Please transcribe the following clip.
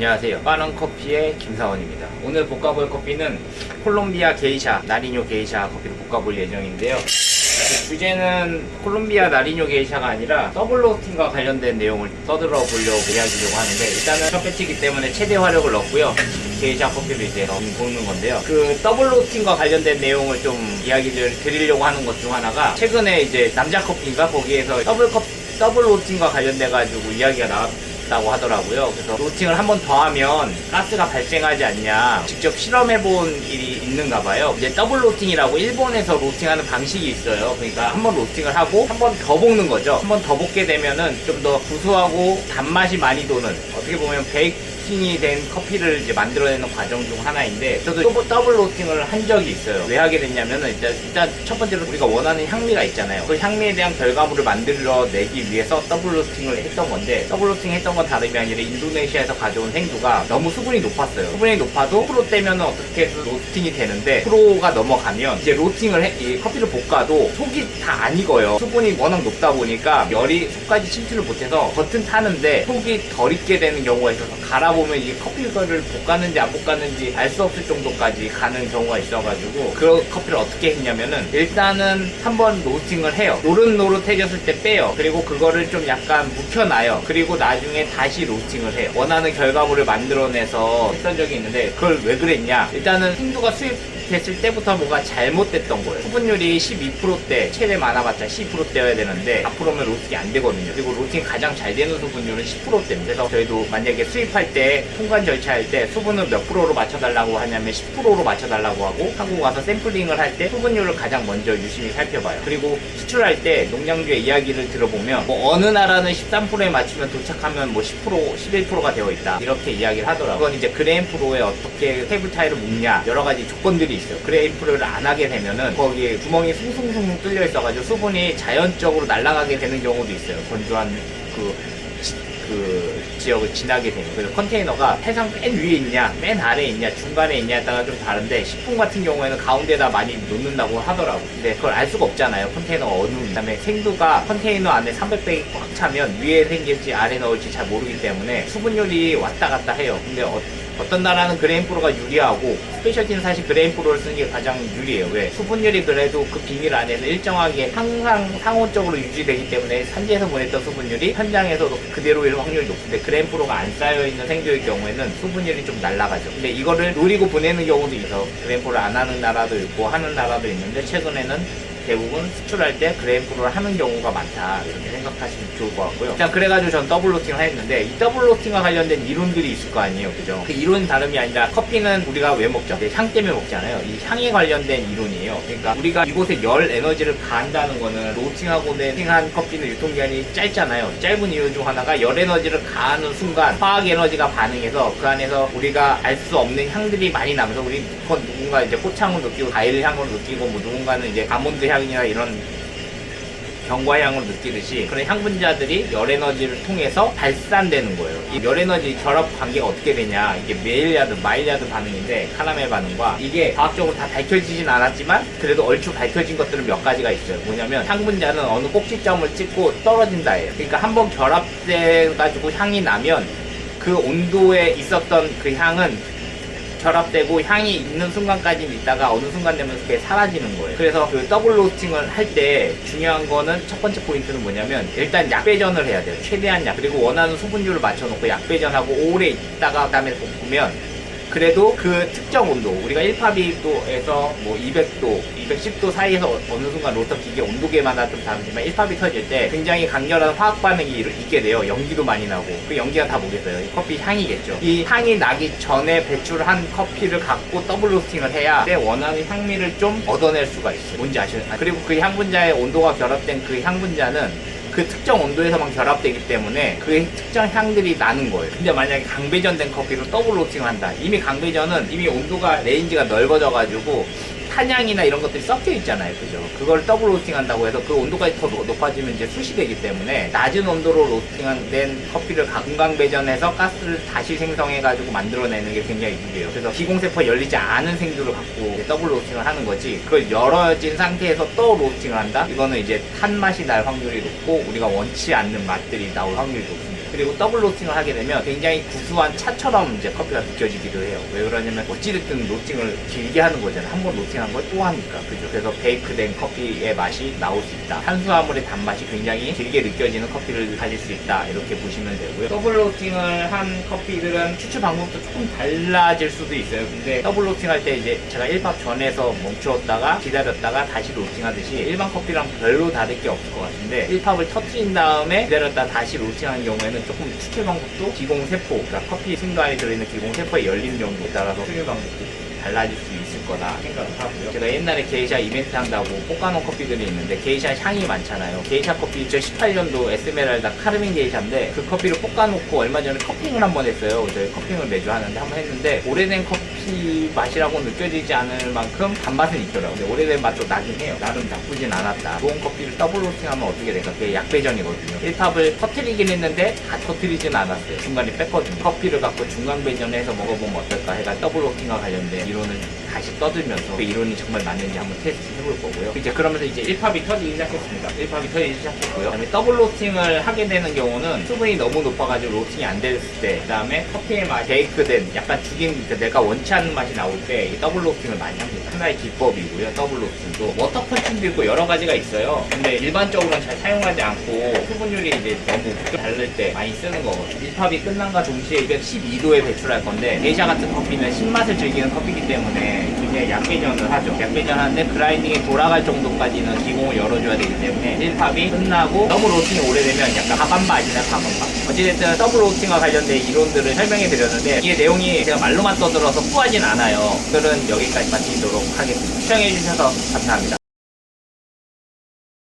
안녕하세요. 빠른 커피의 김사원입니다. 오늘 볶아볼 커피는 콜롬비아 게이샤, 나리뇨 게이샤 커피를 볶아볼 예정인데요. 주제는 콜롬비아 나리뇨 게이샤가 아니라 더블 로스팅과 관련된 내용을 떠들어 보려고 이야기하려고 하는데 일단은 첫 배치이기 때문에 최대 화력을 넣었고요. 게이샤 커피를 이제 볶는 건데요. 그 더블 로스팅과 관련된 내용을 좀 이야기를 드리려고 하는 것 중 하나가 최근에 이제 남자 커피인가 거기에서 더블 컵 더블 로스팅과 관련돼 가지고 이야기가 나왔 다고 하더라고요. 그래서 로스팅을 한 번 더 하면 가스가 발생하지 않냐 직접 실험해 본 일이 있는가 봐요. 이제 더블 로스팅이라고 일본에서 로스팅하는 방식이 있어요. 그러니까 한 번 로스팅을 하고 한 번 더 볶는 거죠. 한 번 더 볶게 되면은 좀 더 구수하고 단맛이 많이 도는 어떻게 보면 베이 킹이 된 커피를 이제 만들어내는 과정 중 하나인데 저도 더블- 더블 로스팅을 한 적이 있어요. 왜 하게 됐냐면은 일단, 일단 첫 번째로 우리가 원하는 향미가 있잖아요. 그 향미에 대한 결과물을 만들어내기 위해서 더블 로스팅을 했던 건데 더블 로스팅 했던 건 다름이 아니라 인도네시아에서 가져온 생두가 너무 수분이 높았어요. 수분이 높아도 프로 떼면은 어떻게 해서 로스팅이 되는데 프로가 넘어가면 이제 로스팅을 해, 이 커피를 볶아도 속이 다 안 익어요. 수분이 워낙 높다 보니까 열이 속까지 침투를 못해서 겉은 타는데 속이 덜 익게 되는 경우가 있어서 갈아 보면 이 커피를 볶았는지 안 볶았는지 알 수 없을 정도까지 가는 경우가 있어가지고 그 커피를 어떻게 했냐면은 일단은 한번 로스팅을 해요. 노릇노릇해졌을 때 빼요. 그리고 그거를 좀 약간 묵혀놔요. 그리고 나중에 다시 로스팅을 해요. 원하는 결과물을 만들어내서 했던 적이 있는데 그걸 왜 그랬냐? 일단은 생두가 수입 됐을 때부터 뭐가 잘못됐던 거예요. 수분율이 12%대 최대 많아봤자 10%대여야 되는데 4%면 로스팅이 안 되거든요. 그리고 로스팅 가장 잘 되는 수분율은 10%대입니다. 그래서 저희도 만약에 수입할 때 통관 절차할 때 수분을 몇 프로로 맞춰달라고 하냐면 10%로 맞춰달라고 하고 한국 와서 샘플링을 할 때 수분율을 가장 먼저 유심히 살펴봐요. 그리고 수출할 때 농장주의 이야기를 들어보면 뭐 어느 나라는 13%에 맞추면 도착하면 뭐 10% 11%가 되어 있다 이렇게 이야기를 하더라고요. 그건 이제 그레인 프로에 어떻게 테이블 타일을 묶냐 여러 가지 조건들이 있어요. 그레인 프로를 안 하게 되면은 거기에 구멍이 숭숭숭 뚫려 있어가지고 수분이 자연적으로 날아가게 되는 경우도 있어요. 건조한 그 지- 그 지역을 지나게 되면 그래서 컨테이너가 해상 맨 위에 있냐 맨 아래에 있냐 중간에 있냐에 따라 좀 다른데 식품 같은 경우에는 가운데다 많이 놓는다고 하더라고 근데 그걸 알 수가 없잖아요 컨테이너가 어느 그다음에 생두가 컨테이너 안에 300백이 꽉 차면 위에 생길지 아래 넣을지 잘 모르기 때문에 수분율이 왔다 갔다 해요 근데 어, 어떤 나라는 그레인 프로가 유리하고 스페셜티는 사실 그레인 프로를 쓰는 게 가장 유리해요. 왜? 수분율이 그래도 그 비닐 안에서 일정하게 항상 상온적으로 유지되기 때문에 산지에서 보냈던 수분율이 현장에서도 그대로일 확률이 높은데 그레인 프로가 안 쌓여있는 생두의 경우에는 수분율이 좀 날아가죠. 근데 이거를 노리고 보내는 경우도 있어. 그레인 프로를 안 하는 나라도 있고 하는 나라도 있는데 최근에는 대부분 수출할 때 그레인프로를 하는 경우가 많다 이렇게 생각하시면 좋을 것 같고요. 자 그래가지고 전 더블 로팅을 했는데 이 더블 로팅과 관련된 이론들이 있을 거 아니에요, 그죠? 그 이론은 다름이 아니라 커피는 우리가 왜 먹죠? 이제 향 때문에 먹잖아요. 이 향에 관련된 이론이에요. 그러니까 우리가 이곳에 열 에너지를 가한다는 거는 로팅하고 낸 커피는 유통기한이 짧잖아요. 짧은 이유 중 하나가 열 에너지를 가하는 순간 화학 에너지가 반응해서 그 안에서 우리가 알 수 없는 향들이 많이 나면서 우리 누군가 이제 꽃향을 느끼고 과일 향을 느끼고 뭐 누군가는 이제 아몬드 향 이나 이런 경과향을 느끼듯이 그런 향분자들이 열 에너지를 통해서 발산되는 거예요. 이 열 에너지 결합 관계가 어떻게 되냐? 이게 메일야드, 마일야드 반응인데 카라멜 반응과 이게 과학적으로 다 밝혀지진 않았지만 그래도 얼추 밝혀진 것들은 몇 가지가 있어요. 뭐냐면 향분자는 어느 꼭지점을 찍고 떨어진다예요. 그러니까 한번 결합돼 가지고 향이 나면 그 온도에 있었던 그 향은 결합되고 향이 있는 순간까지는 있다가 어느 순간 되면 그게 사라지는 거예요. 그래서 그 더블 로스팅을 할 때 중요한 거는 첫 번째 포인트는 뭐냐면 일단 약 배전을 해야 돼요. 최대한 약. 그리고 원하는 수분율을 맞춰놓고 약 배전하고 오래 있다가 그다음에 볶으면 그래도 그 특정 온도 우리가 1파비도에서 뭐 200도, 210도 사이에서 어- 어느 순간 로터 기계 온도계마다 좀 다르지만 1파비 터질 때 굉장히 강렬한 화학 반응이 일- 있게 돼요. 연기도 많이 나고 그 연기가 다 뭐겠어요? 이 커피 향이겠죠. 이 향이 나기 전에 배출한 커피를 갖고 더블 로스팅을 해야 내 원하는 향미를 좀 얻어낼 수가 있어요. 뭔지 아시나요? 그리고 그 향분자의 온도가 결합된 그 향분자는 그 특정 온도에서만 결합되기 때문에 그 특정 향들이 나는 거예요. 근데 만약에 강배전된 커피로 더블 로팅을 한다. 이미 강배전은 이미 온도가 레인지가 넓어져가지고 탄향이나 이런 것들이 섞여 있잖아요. 그죠? 그걸 더블 로스팅 한다고 해서 그 온도까지 더 높- 높아지면 이제 숯이 되기 때문에 낮은 온도로 로스팅된 커피를 강강 배전해서 가스를 다시 생성해가지고 만들어내는 게 굉장히 유리해요. 그래서 기공세포 열리지 않은 생두를 갖고 더블 로스팅을 하는 거지. 그걸 열어진 상태에서 또 로스팅을 한다? 이거는 이제 탄 맛이 날 확률이 높고 우리가 원치 않는 맛들이 나올 확률이 높습니다. 그리고 더블 로스팅을 하게 되면 굉장히 구수한 차처럼 이제 커피가 느껴지기도 해요. 왜 그러냐면 어찌됐든 로스팅을 길게 하는 거잖아요. 한 번 로스팅한 걸 또 하니까. 그죠? 그래서 베이크된 커피의 맛이 나올 수 있다. 탄수화물의 단맛이 굉장히 길게 느껴지는 커피를 가질 수 있다. 이렇게 보시면 되고요. 더블 로스팅을 한 커피들은 추출 방법도 조금 달라질 수도 있어요. 근데 더블 로스팅 할 때 이제 제가 1팝 전에서 멈추었다가 기다렸다가 다시 로스팅 하듯이 일반 커피랑 별로 다를 게 없을 것 같은데 1팝을 터트린 다음에 기다렸다 다시 로스팅하는 경우에는 조금 추출 방법도 기공세포, 그러니까 커피 안에 들어있는 기공세포의 열림 정도에 따라서 추출 방법도 달라질 수 있을 거다 생각을 하고요. 제가 옛날에 게이샤 이벤트 한다고 볶아놓은 커피들이 있는데 게이샤 향이 많잖아요. 게이샤 커피 2018년도 에스메랄다 카르민 게이샤인데 그 커피를 볶아놓고 얼마 전에 커핑을 한 번 했어요. 저희 커핑을 매주 하는데 한 번 했는데 오래된 커피 맛이라고 느껴지지 않을 만큼 단맛은 있더라고요. 오래된 맛도 나긴 해요. 나름 나쁘진 않았다. 좋은 커피를 더블 로스팅하면 어떻게 될까? 그게 약배전이거든요. 1탑을 터트리긴 했는데 다 터트리진 않았어요. 중간에 뺐거든요. 커피를 갖고 중간 배전해서 먹어보면 어떨까 해가 더블 로스팅과 관련된 이론을 다시 떠들면서 그 이론이 정말 맞는지 한번 테스트 해볼 거고요. 이제 그러면서 이제 1팝이 터지기 시작했습니다. 1팝이 터지기 시작했고요. 그다음에 더블 로스팅을 하게 되는 경우는 수분이 너무 높아가지고 로스팅이 안 됐을 때, 그다음에 커피의 맛, 베이크된 약간 죽인 그 내가 원치 않는 맛이 나올 때 이 더블 로스팅을 많이 합니다. 하나의 기법이고요. 더블 로스팅도 워터 펀칭도 있고 여러 가지가 있어요. 근데 일반적으로는 잘 사용하지 않고 수분율이 이제 너무 다를 때 많이 쓰는 거거든요. 1팝이 끝난과 동시에 이게 12도에 배출할 건데 게이샤 같은 커피는 신맛을 즐기는 커피이기 때문에 굉장히 약배전을 하죠. 약배전 하는데 그라인딩이 돌아갈 정도까지는 기공을 열어줘야 되기 때문에 1팝이 끝나고 더블 로스팅이 오래되면 약간 하반맛이나 가반맛 어찌됐든 더블 로스팅과 관련된 이론들을 설명해 드렸는데 이게 내용이 제가 말로만 떠들어서 후 하진 않아요. 오늘은 여기까지 마치도록 하겠습니다. 시청해 주셔서 감사합니다.